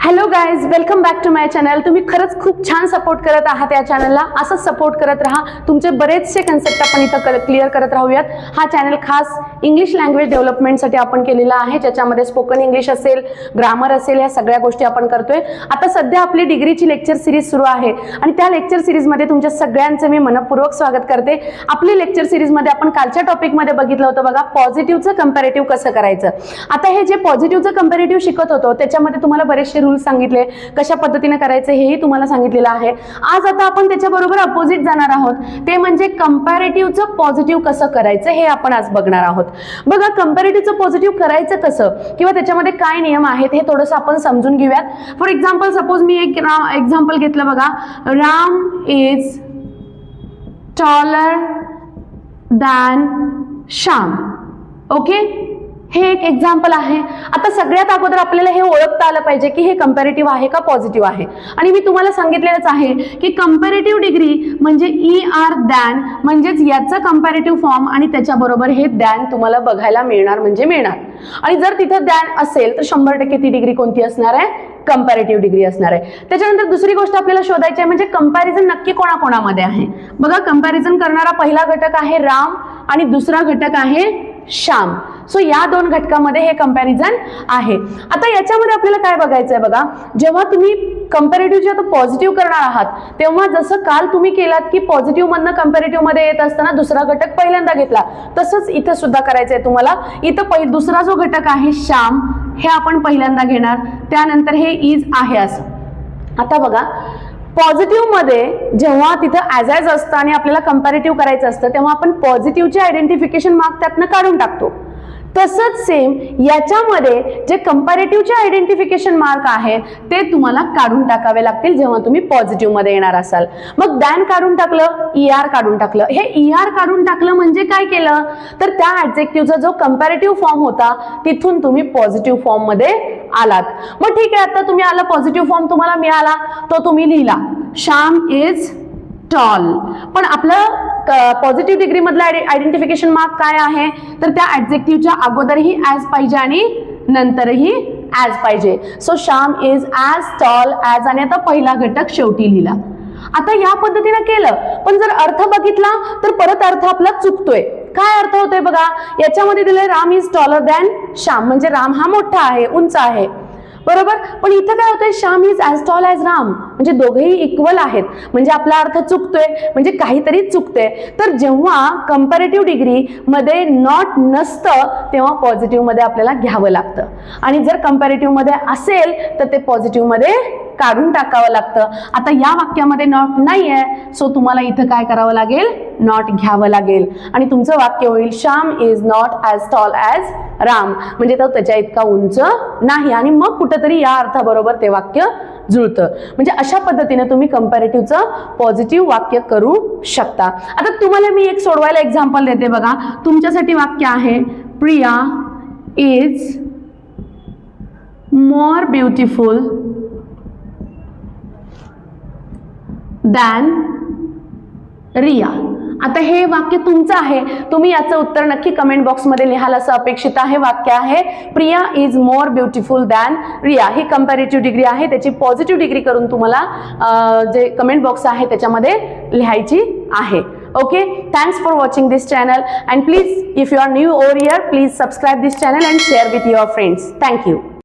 Hello guys welcome back to my channel तुम्ही खरंच खूप छान सपोर्ट करत आहात या चॅनलला असंच सपोर्ट करत राहा. तुमचे बरेचसे कन्सेप्ट आपण इथं क्लिअर करत राहूयात. हा चॅनल खास इंग्लिश लँग्वेज डेव्हलपमेंटसाठी आपण केलेला आहे. ज्याच्यामध्ये स्पोकन इंग्लिश असेल ग्रामर असेल ह्या सगळ्या गोष्टी आपण करतोय. आता सध्या आपली डिग्रीची लेक्चर सिरीज सुरू आहे. आणि त्या लेक्चर सिरीजमध्ये तुमच्या सगळ्यांचं मी मनपूर्वक स्वागत करते. आपली लेक्चर सिरीजमध्ये आपण कालच्या टॉपिकमध्ये बघितलं होतं बघा पॉझिटिव्हचं कम्पॅरेटिव्ह कसं करायचं. आता हे जे पॉझिटिव्हचं कम्पॅरेटिव्ह शिकत होतो त्याच्यामध्ये तुम्हाला बरेचसे रूल्स सांगितले कशा पद्धतीने करायचे हेही तुम्हाला सांगितलेलं आहे. आज आता आपण त्याच्याबरोबर अपोजिट जाणार आहोत. ते म्हणजे कम्पॅरेटिव्हचं पॉझिटिव्ह कसं करायचं हे आपण आज बघणार आहोत. बघा कम्पॅरेटिव्हचं पॉझिटिव्ह करायचं कसं? किंवा त्याच्यामध्ये काय नियम आहेत हे थोडंसं आपण समजून घेऊयात. फॉर एक्झाम्पल सपोज मी एक एक्झाम्पल घेतलं बघा. Ram is taller than Shyam okay हे एक एक्झाम्पल आहे. आता सगळ्यात अगोदर आपल्याला हे ओळखता आलं पाहिजे की हे कम्पॅरेटिव्ह आहे का पॉझिटिव्ह आहे. आणि मी तुम्हाला सांगितलेलंच आहे की कम्पॅरेटिव्ह डिग्री म्हणजे ई आर दॅन म्हणजेच याचं कम्पॅरेटिव्ह फॉर्म आणि त्याच्याबरोबर हे दॅन तुम्हाला बघायला मिळणार म्हणजे मिळणार. आणि जर तिथं दॅन असेल तर शंभर टक्के ती डिग्री कोणती असणार आहे? कम्पॅरेटिव्ह डिग्री असणार आहे. त्याच्यानंतर दुसरी गोष्ट आपल्याला शोधायची आहे म्हणजे कंपॅरिझन नक्की कोणाकोणामध्ये आहे? बघा कंपॅरिझन करणारा पहिला घटक आहे राम आणि दुसरा घटक आहे श्याम. सो या दोन घटकामध्ये हे कंपॅरिझन आहे. आता याच्यामध्ये आपल्याला काय बघायचं आहे बघा? जेव्हा तुम्ही कम्पॅरेटिव्ह जे आता पॉझिटिव्ह करणार आहात तेव्हा जसं काल तुम्ही केलात की पॉझिटिव्ह मधनं मध्ये येत असताना दुसरा घटक पहिल्यांदा घेतला. तसंच इथं सुद्धा करायचं आहे तुम्हाला. इथं पहि दुसरा जो घटक आहे श्याम हे आपण पहिल्यांदा घेणार. त्यानंतर हे इज आहे असं. आता बघा पॉझिटिव्हमध्ये जेव्हा तिथं ॲज ॲज असतं आणि आपल्याला कम्पॅरेटिव्ह करायचं असतं तेव्हा आपण पॉझिटिव्हचे आयडेंटिफिकेशन मार्क त्यातनं काढून टाकतो. तसंच सेम याच्यामध्ये जे कंपॅरेटिव्हचे आयडेंटिफिकेशन मार्क आहेत ते तुम्हाला काढून टाकावे लागतील जेव्हा तुम्ही पॉझिटिव्हमध्ये येणार असाल. मग दॅन काढून टाकलं ई आर काढून टाकलं. हे ई आर काढून टाकलं म्हणजे काय केलं? तर त्या ऍडजेक्टिव्हचा जो कंपॅरेटिव्ह फॉर्म होता तिथून तुम्ही पॉझिटिव्ह फॉर्ममध्ये आलात. मग ठीक आहे आता तुम्ही आला पॉझिटिव्ह फॉर्म तुम्हाला मिळाला तो तुम्ही लिहिला. श्याम इज टॉल पण आपलं पॉझिटिव्ह डिग्री मधलं आयडेंटिफिकेशन मार्क काय आहे? तर त्या ॲडजेक्टिव्हच्या अगोदरही ॲज पाहिजे आणि नंतरही ॲज पाहिजे. So Shyam is as tall as आणि आता पहिला घटक शेवटी लिहिला. आता या पद्धतीनं केलं. पण जर अर्थ बघितला तर परत अर्थ आपला चुकतोय. काय अर्थ होतोय बघा? याच्यामध्ये दिलंय Ram is taller than Shyam म्हणजे राम हा मोठा आहे उंच आहे. बरोबर? पण इथं काय होतंय? Shyam is as tall as Ram म्हणजे दोघेही इक्वल आहेत. म्हणजे आपला अर्थ चुकतोय म्हणजे काहीतरी चुकतंय. तर जेव्हा कम्पॅरेटिव्ह डिग्री मध्ये नॉट नसतं तेव्हा पॉझिटिव्हमध्ये आपल्याला घ्यावं लागतं. आणि जर कम्पॅरेटिव्हमध्ये असेल तर ते पॉझिटिव्हमध्ये काढून टाकावं लागतं. आता या वाक्यामध्ये नॉट नाही आहे सो तुम्हाला इथं काय करावं लागेल? नॉट घ्यावं लागेल. आणि तुमचं वाक्य होईल Shyam is not as tall as Ram. म्हणजे तो त्याच्या इतका उंच नाही. आणि मग कुठंतरी या अर्थाबरोबर ते वाक्य जुळतं. म्हणजे अशा पद्धतीने तुम्ही कम्पॅरेटिव्हचं पॉझिटिव्ह वाक्य करू शकता. आता तुम्हाला मी एक सोडवायला एक्झाम्पल देते बघा. तुमच्यासाठी वाक्य आहे Priya is more beautiful than Riya. आता हे वाक्य तुमचं आहे. तुम्ही याचं उत्तर नक्की कमेंट बॉक्समध्ये लिहाल असं अपेक्षित आहे. वाक्य आहे Priya is more beautiful than Riya. He comparative degree आहे. त्याची पॉझिटिव्ह डिग्री करून तुम्हाला जे कमेंट बॉक्स आहे त्याच्यामध्ये लिहायची आहे. Okay thanks for watching this channel and please if you are new over year please subscribe this channel and share with your friends thank you